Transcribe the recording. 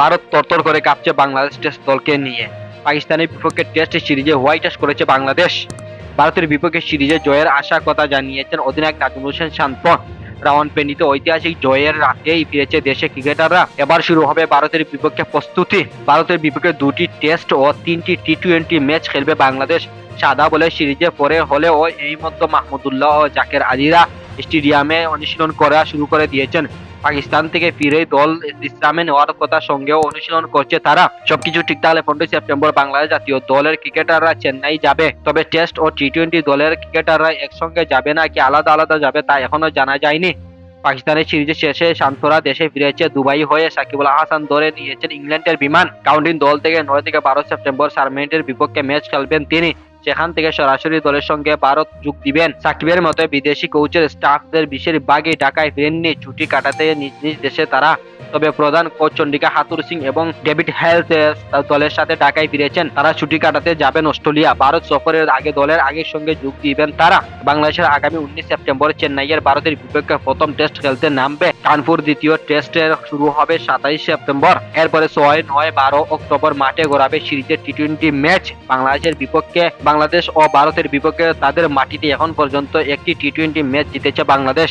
ভারত তরতর করে কাঁপছে বাংলাদেশ টেস্ট দলকে নিয়ে। পাকিস্তানের বিপক্ষে টেস্ট সিরিজে হোয়াইট হাউস করেছে বাংলাদেশ। ভারতের বিপক্ষে সিরিজে জয়ের আশা কথা জানিয়েছেন অধিনায়ক নাজমুল হোসেন শান্ত রাওয়ান পেন্ডিতে ঐতিহাসিক জয়ের রাতেই ফিরেছে দেশে ক্রিকেটাররা। এবার শুরু হবে ভারতের বিপক্ষে প্রস্তুতি। ভারতের বিপক্ষে দুটি টেস্ট ও তিনটি টি টোয়েন্টি ম্যাচ খেলবে বাংলাদেশ। সাদা বলে সিরিজে পরে হলেও এই মধ্যে মাহমুদুল্লাহ ও জাকের আলিরা স্টেডিয়ামে অনুশীলন করা শুরু করে দিয়েছেন। পাকিস্তান থেকে ফিরে দল বিশ্রামে নেওয়ার কথা সঙ্গেও অনুশীলন করছে তারা। সবকিছু ঠিক তাহলে পনেরোই সেপ্টেম্বর বাংলাদেশ জাতীয় দলের ক্রিকেটাররা চেন্নাই যাবে। তবে টেস্ট ও টি টোয়েন্টি দলের ক্রিকেটাররা একসঙ্গে যাবে নাকি আলাদা আলাদা যাবে তা এখনও জানা যায়নি। পাকিস্তানের সিরিজের শেষে শান্তরা দেশে ফিরেছে দুবাই হয়ে সাকিবুল হাসান ধরে নিয়েছেন ইংল্যান্ডের বিমান। কাউন্টিং দল থেকে নয় থেকে বারো সেপ্টেম্বর সারমেন্টের বিপক্ষে ম্যাচ খেলবেন তিনি। সেখান থেকে সরাসরি দলের সঙ্গে ভারত যোগ দিবেন। সাকিবের মতো বিদেশি কোচের স্টাফদের বেশিরভাগই ঢাকায় ফিরেননি, ছুটি কাটাতে নিজ নিজ দেশে তারা। তবে প্রধান কোচ চন্ডিকা হাতুর সিং এবং ডেভিড হেলথ দলের সাথে ঢাকায় ফিরেছেন। তারা ছুটি কাটাতে যাবেন অস্ট্রেলিয়া। ভারত সফরের আগে দলের আগের সঙ্গে যোগ দিবেন তারা। বাংলাদেশের আগামী উনিশ সেপ্টেম্বর চেন্নাইয়ের ভারতের বিপক্ষে প্রথম টেস্ট খেলতে নামবে। কানপুর দ্বিতীয় টেস্টের শুরু হবে সাতাইশ সেপ্টেম্বর। এরপরে ছয়, নয়, বারো অক্টোবর মাঠে গড়াবে সিরিজের টি টোয়েন্টি ম্যাচ বাংলাদেশের বিপক্ষে বাংলাদেশ ও ভারতের বিপক্ষে তাদের মাটিতে এখন পর্যন্ত একটি টি টোয়েন্টি ম্যাচ জিতেছে বাংলাদেশ।